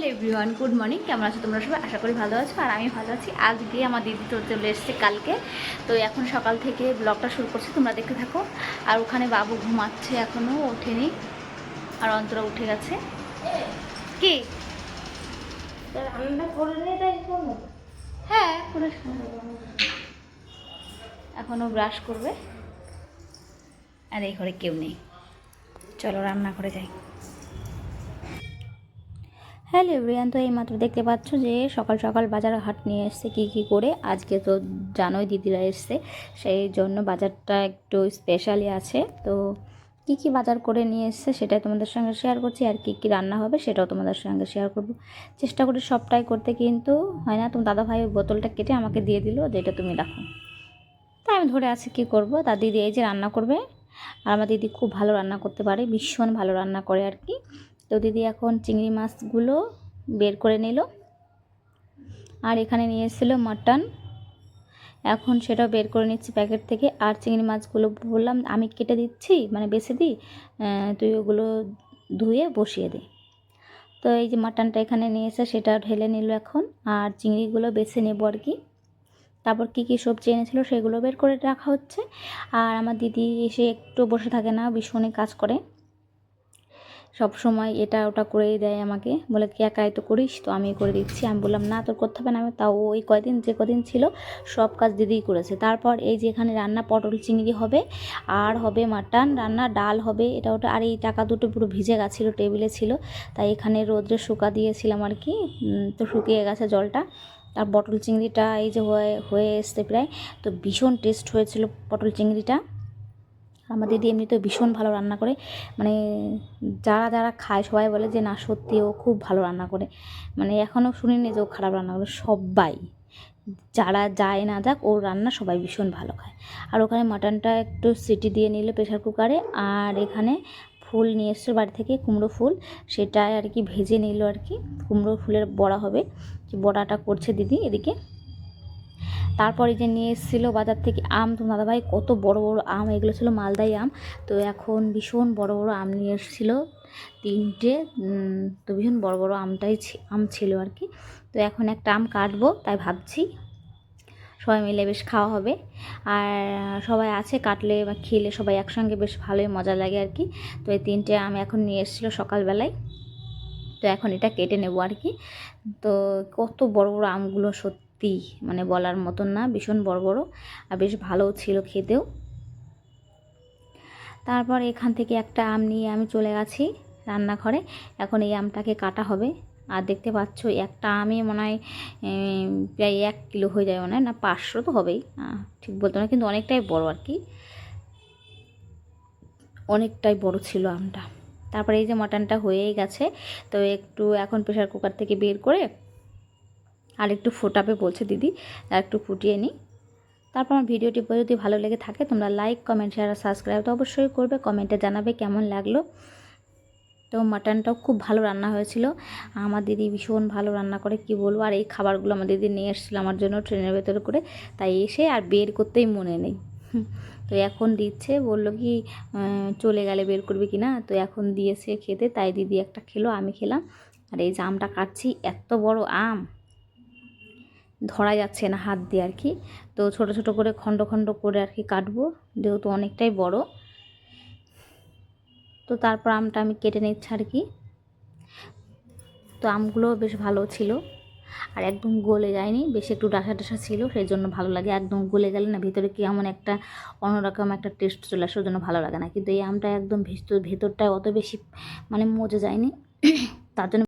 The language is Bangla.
Hello everyone good morning. কেমন আছো তোমরা সবাই? আশা করি ভালো আছো। আর আমি ভালো আছি। আজকে আমার দিদি তো চলে এসছে কালকে। তো এখন সকাল থেকে ব্লগটা শুরু করছি তোমরা দেখতে থাকো। আর ওখানে বাবু ঘুমাচ্ছে এখনও ওঠেনি। আর অন্তরা উঠে গেছে। কি? হ্যাঁ এখনও ব্রাশ করবে। আর এই ঘরে কেউ নেই। চলো রান্না করে যাই। হ্যালো এভরিয়ান তো এই মাত্র দেখতে পাচ্ছ যে সকাল সকাল বাজার হাট নিয়ে এসছে কী কী করে। আজকে তো জানোই দিদিরা এসছে, সেই জন্য বাজারটা একটু স্পেশালি আছে। তো কী কী বাজার করে নিয়ে এসছে সেটাই তোমাদের সঙ্গে শেয়ার করছি, আর কী কী রান্না হবে সেটাও তোমাদের সঙ্গে শেয়ার করব। চেষ্টা করি সবটাই করতে, কিন্তু হয় না, তোমার দাদাভাই ওই বোতলটা কেটে আমাকে দিয়ে দিল যেটা তুমি রাখো। তাই আমি ধরে আছি কী করব, তা দিদি এই যে রান্না করবে, আর আমার দিদি খুব ভালো রান্না করতে পারে, ভীষণ ভালো রান্না করে আর কি। তো দিদি এখন চিংড়ি মাছগুলো বের করে নিল। আর এখানে নিয়ে এসেছিল মাটন। এখন সেটা বের করে নিচ্ছি প্যাকেট থেকে। আর চিংড়ি মাছগুলো বললাম, আমি কেটে দিচ্ছি মানে বেছে দিই তুই ওগুলো ধুয়ে বসিয়ে দে। তো এই যে মাটনটা এখানে নিয়ে এসে সেটা ঢেলে নিল এখন। আর চিংড়িগুলো বেছে নেব আর কি। তারপর কী কী সবজি এনেছিল সেগুলো বের করে রাখা হচ্ছে। আর আমার দিদি এসে একটু বসে থাকে না, ভীষণই কাজ করে। সব সময় এটা ওটা করেই দেয় আমাকে। বলে একাই তো করিস, তো আমি করে দিচ্ছি। আমি বললাম, না, তোর করতে হবে না। আমি তাও ওই কয়দিন যে কদিন ছিল, সব কাজ দিদিই করেছে। তারপর এই যে এখানে রান্না পটল, চিংড়ি হবে, আর হবে মাটন, রান্না ডাল হবে, এটা ওটা, আর এই টাকা দুটো পুরো ভিজে গেছিল, টেবিলে ছিল। তাই এখানে রোদ্রে শুকা দিয়েছিলাম আর কি তো শুকিয়ে গেছে জলটা। আর পটল চিংড়িটা এই যে হয়ে হয়ে এসছে প্রায়, তো ভীষণ টেস্ট হয়েছিল পটল চিংড়িটা। আমার দিদি এমনিতে ভীষণ ভালো রান্না করে। মানে যারা যারা খায় সবাই বলে যে, না, সত্যি ও খুব ভালো রান্না করে। মানে এখনও শুনিনি যে ও খারাপ রান্না করে। সবাই যারা যায় না যাক, ওর রান্না সবাই ভীষণ ভালো খায়। আর ওখানে মাটনটা একটু সিটি দিয়ে নিল প্রেশার কুকারে, আর এখানে ফুল নিয়ে এসছে বাড়ি থেকে কুমড়ো ফুল। সেটা আর কি ভেজে নিল আর কি। কুমড়ো ফুলের বড়া হবে। বড়াটা করছে দিদি এদিকে। তারপরে যে নিয়ে এসেছিল বাজার থেকে আম তো দাদাভাই কত বড় বড় আম, এগুলো ছিল মালদাই আম। তো এখন ভীষণ বড় বড় আম নিয়ে এসেছিল। তিনটে তো ভীষণ বড় বড় আমটাই আম ছিল আর কি। তো এখন একটা আম কাটবো, তাই ভাবছি। সবাই মিলে বেশ খাওয়া হবে। আর সবাই আছে, কাটলে বা খেলে সবাই একসঙ্গে বেশ ভালোই মজা লাগে আর কি। তো এই তিনটে আম এখন নিয়ে এসেছিল সকালবেলায়। তো এখন এটা কেটে নেব আর কি। তো কত বড় বড় আমগুলো সত্যি মানে বলার মতন না, ভীষণ বড় বড় আর বেশ ভালো ছিল খেতেও। তারপর এখান থেকে একটা আম নিয়ে আমি চলে গেছি রান্নাঘরে। এখন এই আমটাকে কাটা হবে। আর দেখতে পাচ্ছ, একটা আমই মনে হয় প্রায় এক কিলো হয়ে যায় মনে হয়। না, পাঁচশো তো হবেই। ঠিক বলতো না, কিন্তু অনেকটাই বড় আর কি। অনেকটাই বড় ছিল আমটা। তারপরে এই যে মাটনটা হয়েই গেছে, তো একটু এখন প্রেশার কুকার থেকে বের করে আর একটু ফোটাবে বলছে দিদি আর একটু ফুটিয়ে নিই। তারপর আমার ভিডিওটি যদি ভালো লেগে থাকে, তোমরা লাইক কমেন্ট শেয়ার আর সাবস্ক্রাইব তো অবশ্যই করবে। কমেন্টে জানাবে কেমন লাগল। তো মাটনটাও খুব ভালো রান্না হয়েছিল। আমার দিদি ভীষণ ভালো রান্না করে, কি বলব? আর এই খাবারগুলো আমার দিদি নিয়ে এসেছিল আমার জন্য ট্রেনের ভেতরে করে। তাই এসে আর বের করতেই মনে নেই। তো এখন দিচ্ছে, বলল কি চলে গেলে বের করবে কি না তো এখন দিয়েছে খেতে, তাই দিদি একটা খেলো, আমি খেলাম। আর এই যে আমটা কাটছি, এত বড় আম! ধরা যাচ্ছে না হাত দিয়ে আর কি। তো ছোট ছোট করে খণ্ড খণ্ড করে আর কি কাটবো, যেহেতু অনেকটাই বড়। তো তারপর আমটা আমি কেটে নিচ্ছি আর কি। তো আমগুলো বেশ ভালো ছিল। আর একদম গলে যায়নি, বেশ একটু ডাসা ডাসা ছিল, সেই জন্য ভালো লাগে। একদম গলে গেলে না ভিতরে কেমন একটা অন্যরকম একটা টেস্ট চলে আসে জন্য ভালো লাগে না। কিন্তু এই আমটা একদম ভিতর, ভেতরটায় অত বেশি মানে মজে যায়নি। তার জন্য